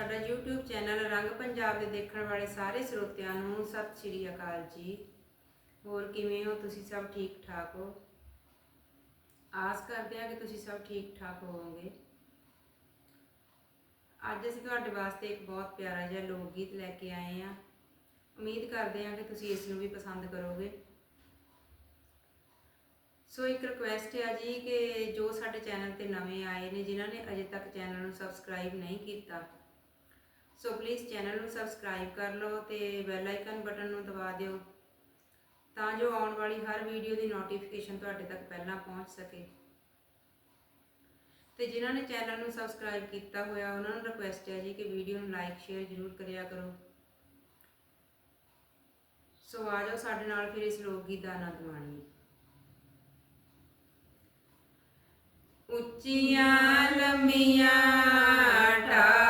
ਸਾਡਾ YouTube channel ਰੰਗ ਪੰਜਾਬ ਦੇ ਦੇਖਣ ਵਾਲੇ ਸਾਰੇ ਸਰੋਤਿਆਂ ਨੂੰ ਸਤਿ ਸ਼੍ਰੀ ਅਕਾਲ ਜੀ। ਹੋਰ ਕਿਵੇਂ ਹੋ? ਤੁਸੀਂ ਸਭ ਠੀਕ ਠਾਕ ਹੋ? ਆਸ ਕਰਦੇ ਹਾਂ ਕਿ ਤੁਸੀਂ ਸਭ ਠੀਕ ਠਾਕ ਹੋਵੋਗੇ। ਅੱਜ ਅਸੀਂ ਤੁਹਾਡੇ ਵਾਸਤੇ ਇੱਕ ਬਹੁਤ ਪਿਆਰਾ ਜਿਹਾ ਲੋਕ ਗੀਤ ਲੈ ਕੇ ਆਏ ਹਾਂ। ਉਮੀਦ ਕਰਦੇ ਹਾਂ ਕਿ ਤੁਸੀਂ ਇਸ ਨੂੰ ਵੀ ਪਸੰਦ ਕਰੋਗੇ। ਸੋ ਇੱਕ ਰਿਕੁਐਸਟ ਹੈ ਜੀ ਕਿ ਜੋ ਸਾਡੇ ਚੈਨਲ ਤੇ ਨਵੇਂ ਆਏ ਨੇ, ਜਿਨ੍ਹਾਂ ਨੇ ਅਜੇ ਤੱਕ ਚੈਨਲ ਨੂੰ ਸਬਸਕ੍ਰਾਈਬ ਨਹੀਂ ਕੀਤਾ ਸੋ ਪਲੀਜ਼ ਚੈਨਲ ਨੂੰ ਸਬਸਕ੍ਰਾਈਬ ਕਰ ਲਓ ਤੇ ਬੈਲ ਆਈਕਨ ਬਟਨ ਨੂੰ ਦਬਾ ਦਿਓ ਤਾਂ ਜੋ ਆਉਣ ਵਾਲੀ ਹਰ ਵੀਡੀਓ ਦੀ ਨੋਟੀਫਿਕੇਸ਼ਨ ਤੁਹਾਡੇ ਤੱਕ ਪਹਿਲਾਂ ਪਹੁੰਚ ਸਕੇ। ਤੇ ਜਿਨ੍ਹਾਂ ਨੇ ਚੈਨਲ ਨੂੰ ਸਬਸਕ੍ਰਾਈਬ ਕੀਤਾ ਹੋਇਆ, ਉਹਨਾਂ ਨੂੰ ਰਿਕੁਐਸਟ ਹੈ ਜੀ ਕਿ ਵੀਡੀਓ ਨੂੰ ਲਾਈਕ ਸ਼ੇਅਰ ਜ਼ਰੂਰ ਕਰਿਆ ਕਰੋ। ਸੋ ਆ ਜਾਓ ਸਾਡੇ ਨਾਲ ਫਿਰ ਇਸ ਲੋਕ ਗੀਤ ਦਾ ਆਨੰਦ ਮਾਣੀਏ ਉੱਚੀਆਂ ਲੰਮੀਆਂ ਟਾਲੀਆਂ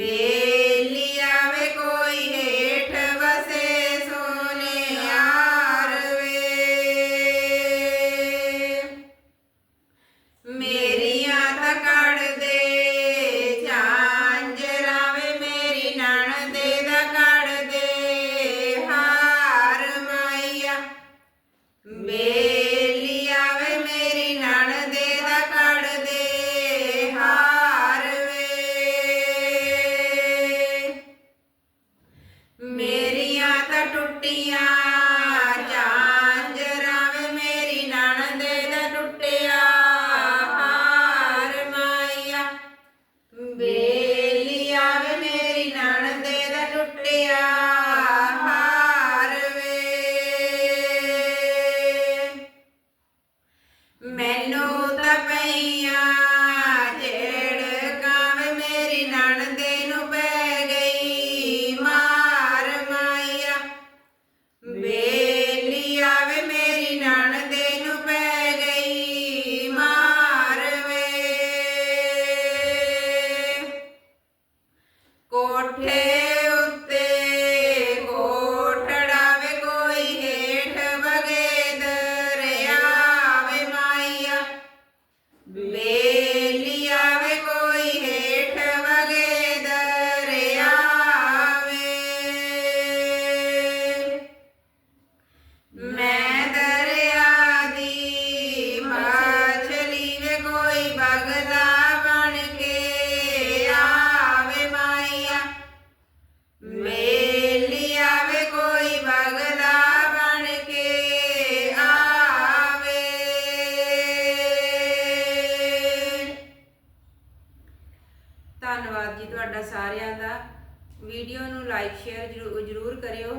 ਬੇਲੀਆ ਵੇ ਕੋਈ ਹੇਠ ਵਸੇ ਸੋਨੇ ਯਾਰ ਵੇ। ਮੇਰੀਆਂ ਦੇ ਝਾਂਜਰਾ ਵੇ ਮੇਰੀ ਨਣ ਦਾ ਕੱਢ ਦੇ। ਹਾਰ ਮਾਇਆ ਜੀ ਤੁਹਾਡਾ ਸਾਰਿਆਂ ਦਾ। ਵੀਡੀਓ ਨੂੰ ਲਾਈਕ ਸ਼ੇਅਰ ਜਰੂਰ ਕਰਿਓ।